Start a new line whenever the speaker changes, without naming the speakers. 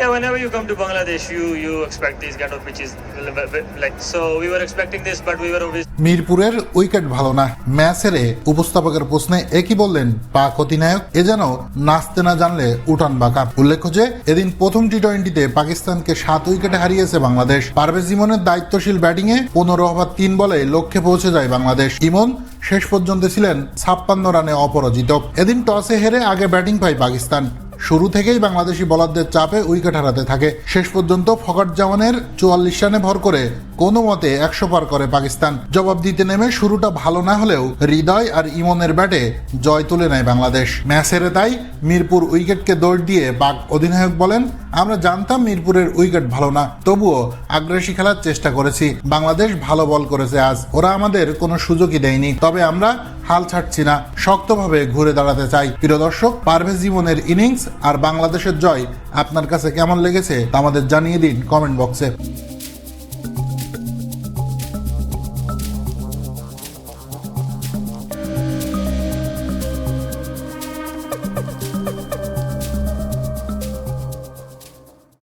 Yeah, whenever you come to Bangladesh, you you expect these kind of pitches. Like so, we were expecting this, but we were obviously
মিরপুরের wicket ভালো না। Match হেরে উপস্থাপকের প্রশ্নে একই বললেন পাক অধিনায়ক এ যেন নাচতে না জানলে উঠান বাঁকা। উল্লেখ্য যে এদিন প্রথম টি টোয়েন্টিতে পাকিস্তানকে সাত উইকেটে হারিয়েছে বাংলাদেশ। পারভেজ ইমনের দায়িত্বশীল ব্যাটিংয়ে পনেরো ওভার তিন বলে লক্ষ্যে পৌঁছে যায় বাংলাদেশ। ইমন শেষ পর্যন্ত ছিলেন ছাপ্পান্ন রানে অপরাজিত। এদিন টসে হেরে আগে ব্যাটিং পায় পাকিস্তান। শুরু থেকেই বাংলাদেশি বলারদের চাপে উইকেট হারাতে থাকে। শেষ পর্যন্ত ফকট জামানের চুয়াল্লিশ রানে ভর করে কোনো মতে একশো পার করে পাকিস্তান। জবাব দিতে নেমে শুরুটা ভালো না হলেও হৃদয় আর ইমনের ব্যাটে জয় তুলে নেয় বাংলাদেশ। ম্যাচ হেরে তাই মিরপুর উইকেটকে দৌড় দিয়ে পাক অধিনায়ক বলেন, আমরা জানতাম মিরপুরের উইকেট ভালো না, তবুও আগ্রাসী খেলার চেষ্টা করেছি। বাংলাদেশ ভালো বল করেছে আজ। ওরা আমাদের কোনো সুযোগই দেয়নি। তবে আমরা হাল ছাড়ছি না, শক্তভাবে ঘুরে দাঁড়াতে চাই। প্রিয় দর্শক, পারভেজ জীবনের ইনিংস আর বাংলাদেশের জয় আপনার কাছে কেমন লেগেছে তা আমাদের জানিয়ে দিন কমেন্ট বক্সে।